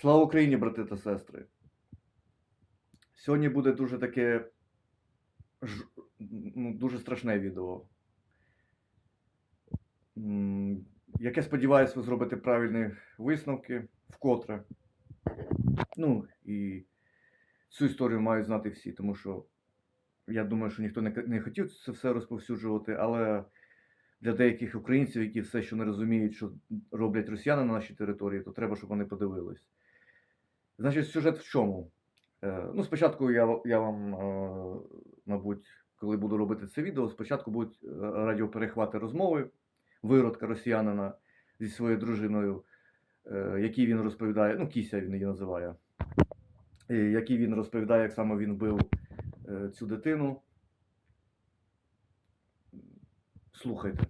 Слава Україні, брати та сестри. Сьогодні буде дуже таке ну, дуже страшне відео. Яке сподіваюся, ви зробите правильні висновки вкотре. Ну і цю історію мають знати всі, тому що я думаю, що ніхто не хотів це все розповсюджувати, але для деяких українців, які все ще не розуміють, що роблять росіяни на нашій території, то треба, щоб вони подивились. Значить, сюжет в чому? Е, ну, спочатку я, я вам, е, мабуть, коли буду робити це відео, спочатку будуть е, радіоперехвати розмови виродка росіянина зі своєю дружиною, е, які він розповідає, ну, Кіся він її називає, який він розповідає, як саме він вбив е, цю дитину. Слухайте.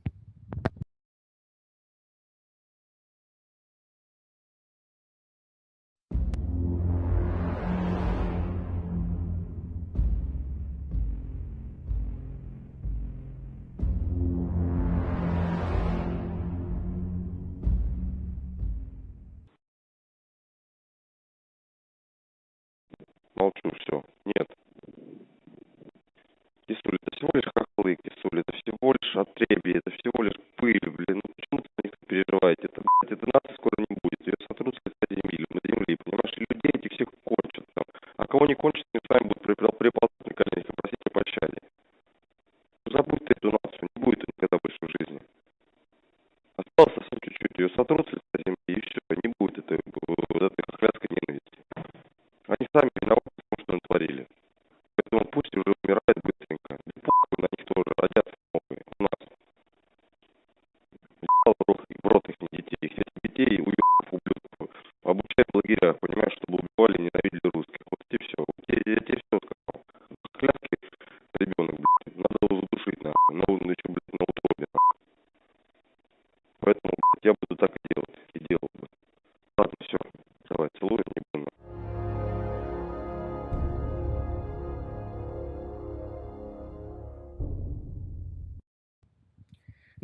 Молчу, все. Нет. Кисуль, это всего лишь хохлы, Кисуль, это всего лишь отребье, это всего лишь пыль, блин. Ну почему ты за переживаете? Это, блядь, это нас скоро не будет. Ее сотрут с лица земли, земли, понимаешь? И людей этих всех кончат там. А кого не кончат, они сами будут приползать на коленях и просить о пощаде. Ну, Забудь ты эту нацию, не будет никогда больше в жизни. Осталось совсем чуть-чуть, ее сотрут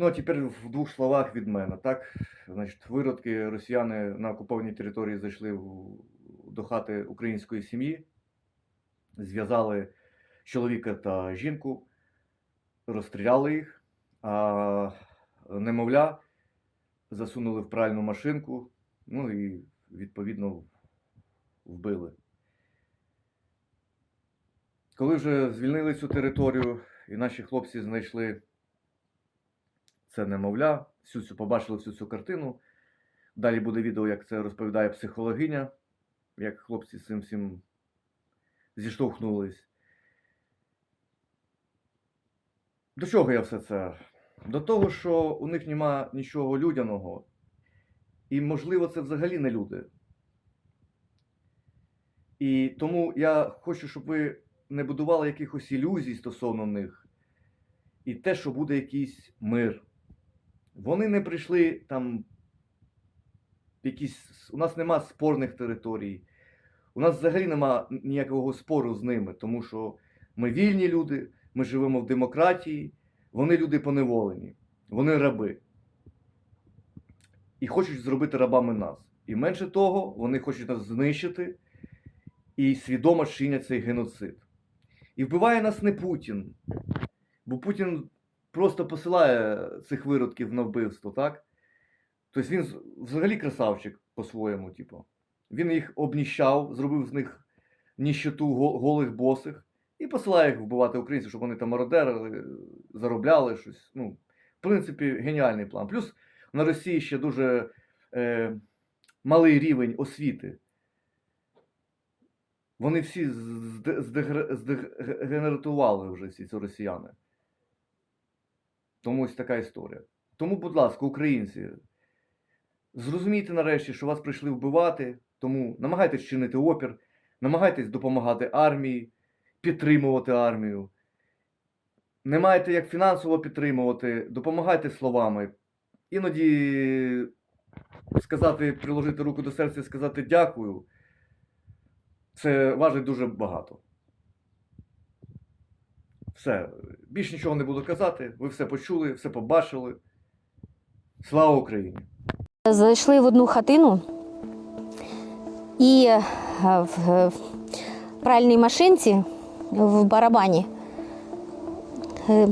Ну, а тепер в двох словах від мене, так? Значить, виродки росіяни на окупованій території зайшли в- до хати української сім'ї, зв'язали чоловіка та жінку, розстріляли їх, а немовля засунули в пральну машинку, ну і відповідно вбили. Коли вже звільнили цю територію, і наші хлопці знайшли це немовля, всю цю побачили всю цю картину. Далі буде відео, як це розповідає психологиня, як хлопці з цим всім зіштовхнулись. До чого я все це? До того, що у них нема нічого людяного, і, можливо, це взагалі не люди. І тому я хочу, щоб ви не будували якихось ілюзій стосовно них, і те, що буде якийсь мир. Вони не прийшли там. Якісь, у нас нема спорних територій. У нас взагалі нема ніякого спору з ними, тому що ми вільні люди, ми живемо в демократії, вони люди поневолені, вони раби. І хочуть зробити рабами нас. І менше того, вони хочуть нас знищити і свідомо чинять цей геноцид. І вбиває нас не Путін, бо Путін просто посилає цих виродків на вбивство, так? Тобто він взагалі красавчик по-своєму, типу. Він їх обніщав, зробив з них ніщоту голих босих і посилає їх вбивати українців, щоб вони там мародерили, заробляли щось. Ну, в принципі, геніальний план. Плюс на Росії ще дуже е, малий рівень освіти. Вони всі здегенератували вже всі ці росіяни. Тому ось така історія. Тому, будь ласка, українці, зрозумійте нарешті, що вас прийшли вбивати, тому намагайтесь чинити опір, намагайтесь допомагати армії, підтримувати армію. Не маєте як фінансово підтримувати, допомагайте словами. Іноді сказати, приложити руку до серця і сказати дякую. Це важить дуже багато. Все, більш нічого не буду казати. Ви все почули, все побачили. Слава Україні! Зайшли в одну хатину. І е, в в пральній машинці в барабані е, е,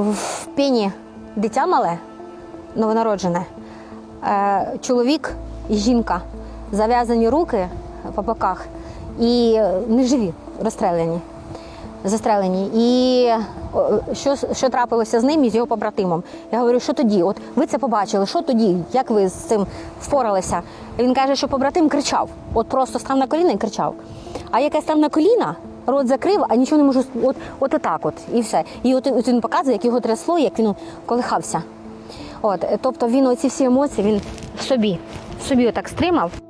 в пені дитя мале, новонароджене, е, чоловік і жінка зав'язані руки по боках і е, неживі, розстріляні застрелені. І що, що трапилося з ним і з його побратимом? Я говорю, що тоді? От ви це побачили, що тоді? Як ви з цим впоралися? Він каже, що побратим кричав, от просто став на коліна і кричав. А як я став на коліна, рот закрив, а нічого не можу, от, от отак от, і все. І от, от він показує, як його трясло, як він колихався. От, тобто він оці всі емоції він собі, собі отак стримав.